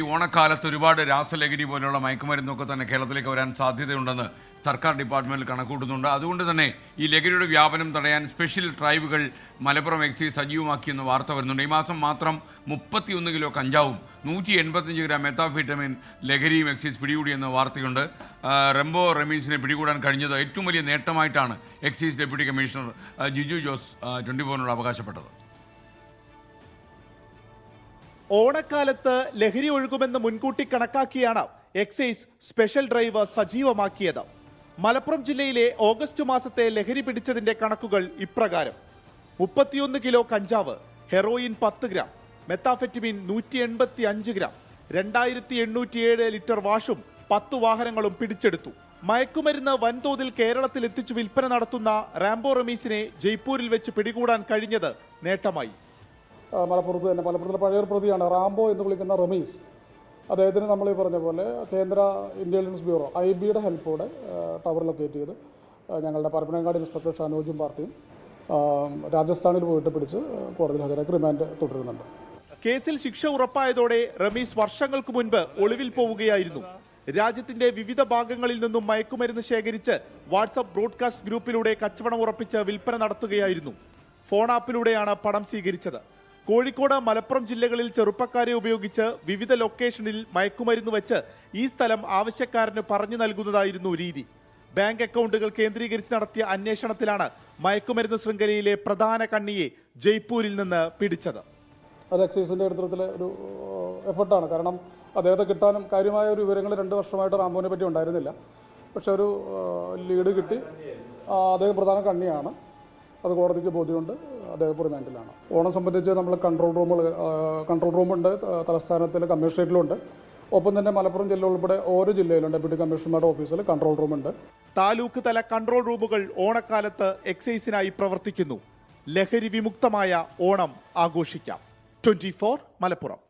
ഈ ഓണക്കാലത്ത് ഒരുപാട് രാസലഹരി പോലെയുള്ള മയക്കുമരുന്നൊക്കെ തന്നെ കേരളത്തിലേക്ക് വരാൻ സാധ്യതയുണ്ടെന്ന് സർക്കാർ ഡിപ്പാർട്ട്മെന്റിൽ കണക്കൂട്ടുന്നുണ്ട്. അതുകൊണ്ട് തന്നെ ഈ ലഹരിയുടെ വ്യാപനം തടയാൻ സ്പെഷ്യൽ ഡ്രൈവുകൾ മലപ്പുറം എക്സൈസ് സജീവമാക്കിയെന്ന് വാർത്ത വരുന്നുണ്ട്. ഈ മാസം മാത്രം മുപ്പത്തിയൊന്ന് കിലോ കഞ്ചാവും നൂറ്റി എൺപത്തഞ്ച് ഗ്രാം മെത്താഫിറ്റമിൻ ലഹരിയും എക്സൈസ് പിടികൂടിയെന്ന വാർത്തയുണ്ട്. റെംബോ റമീസിനെ പിടികൂടാൻ കഴിഞ്ഞത് ഏറ്റവും വലിയ നേട്ടമായിട്ടാണ് excise deputy commissioner Jiju Jose twenty ഫോറിനോട് അവകാശപ്പെട്ടത്. ഓണക്കാലത്ത് ലഹരി ഒഴുകുമെന്ന് മുൻകൂട്ടി കണക്കാക്കിയാണ് എക്സൈസ് സ്പെഷ്യൽ ഡ്രൈവ് സജീവമാക്കിയത്. മലപ്പുറം ജില്ലയിലെ ഓഗസ്റ്റ് മാസത്തെ ലഹരി പിടിച്ചതിന്റെ കണക്കുകൾ ഇപ്രകാരം. മുപ്പത്തിയൊന്ന് കിലോ കഞ്ചാവ് ഹെറോയിൻ പത്ത് ഗ്രാം മെത്താഫെറ്റിമിൻ നൂറ്റി എൺപത്തി അഞ്ച് ഗ്രാം രണ്ടായിരത്തി എണ്ണൂറ്റിയേഴ് ലിറ്റർ വാഷും പത്തു വാഹനങ്ങളും പിടിച്ചെടുത്തു. മയക്കുമരുന്ന് വൻതോതിൽ കേരളത്തിൽ എത്തിച്ചു വിൽപ്പന നടത്തുന്ന റാംബോ റമീസിനെ ജയ്പൂരിൽ വെച്ച് പിടികൂടാൻ കഴിഞ്ഞത് നേട്ടമായി. മലപ്പുറത്ത് തന്നെ. മലപ്പുറത്തിലെ പഴയൊരു പ്രതിയാണ് റാംബോ എന്ന് വിളിക്കുന്ന റമീസ്. അദ്ദേഹത്തിന് നമ്മൾ ഈ പറഞ്ഞ പോലെ കേന്ദ്ര ഇന്റലിജൻസ് ബ്യൂറോ ഐ ബിയുടെ ഹെൽപ്പോടെ ടവർ ലൊക്കേറ്റ് ചെയ്ത് ഞങ്ങളുടെ പരപ്പനങ്ങാട് ഇൻസ്പെക്ടർ ഷാനോജും പാർട്ടിയും രാജസ്ഥാനിൽ പോയിട്ട് പിടിച്ച് കോടതിയിൽ ഹാജരാക്കി റിമാൻഡ് തുടരുന്നുണ്ട്. കേസിൽ ശിക്ഷ ഉറപ്പായതോടെ റമീസ് വർഷങ്ങൾക്ക് മുൻപ് ഒളിവിൽ പോവുകയായിരുന്നു. രാജ്യത്തിന്റെ വിവിധ ഭാഗങ്ങളിൽ നിന്നും മയക്കുമരുന്ന് ശേഖരിച്ച് വാട്സപ്പ് ബ്രോഡ്കാസ്റ്റ് ഗ്രൂപ്പിലൂടെ കച്ചവടം ഉറപ്പിച്ച് വിൽപ്പന നടത്തുകയായിരുന്നു. ഫോൺ ആപ്പിലൂടെയാണ് പണം സ്വീകരിച്ചത്. കോഴിക്കോട് മലപ്പുറം ജില്ലകളിൽ ചെറുപ്പക്കാരെ ഉപയോഗിച്ച് വിവിധ ലൊക്കേഷനിൽ മയക്കുമരുന്ന് വെച്ച് ഈ സ്ഥലം ആവശ്യക്കാരന് പറഞ്ഞു നൽകുന്നതായിരുന്നു രീതി. ബാങ്ക് അക്കൗണ്ടുകൾ കേന്ദ്രീകരിച്ച് നടത്തിയ അന്വേഷണത്തിലാണ് മയക്കുമരുന്ന് ശൃംഖലയിലെ പ്രധാന കണ്ണിയെ ജയ്പൂരിൽ നിന്ന് പിടിച്ചത്. അത് എക്സൈസിന്റെ നേതൃത്വത്തിലെ ഒരു എഫർട്ടാണ്. കാരണം അദ്ദേഹത്തെ കിട്ടാനും കാര്യമായ ഒരു വിവരങ്ങൾ രണ്ട് വർഷമായിട്ട് റാംബോനെ പറ്റി ഉണ്ടായിരുന്നില്ല. പക്ഷെ ഒരു ലീഡ് കിട്ടി. അദ്ദേഹം പ്രധാന കണ്ണിയാണ്. അത് കോടതിക്ക് ബോധ്യമുണ്ട്. അദ്ദേഹം റിമാൻഡിലാണ്. ഓണം സംബന്ധിച്ച് നമ്മൾ കൺട്രോൾ റൂമുകൾ കൺട്രോൾ റൂമുണ്ട് തലസ്ഥാനത്തിൽ കമ്മീഷണറേറ്റിലുണ്ട് ഒപ്പം തന്നെ മലപ്പുറം ജില്ല ഉൾപ്പെടെ ഓരോ ജില്ലയിലും ഡെപ്യൂട്ടി കമ്മീഷണറുടെ ഓഫീസിൽ കൺട്രോൾ റൂമുണ്ട്. താലൂക്ക് തല കൺട്രോൾ റൂമുകൾ ഓണക്കാലത്ത് എക്സൈസിനായി പ്രവർത്തിക്കുന്നു. ലഹരി വിമുക്തമായ ഓണം ആഘോഷിക്കാം. ട്വന്റി മലപ്പുറം.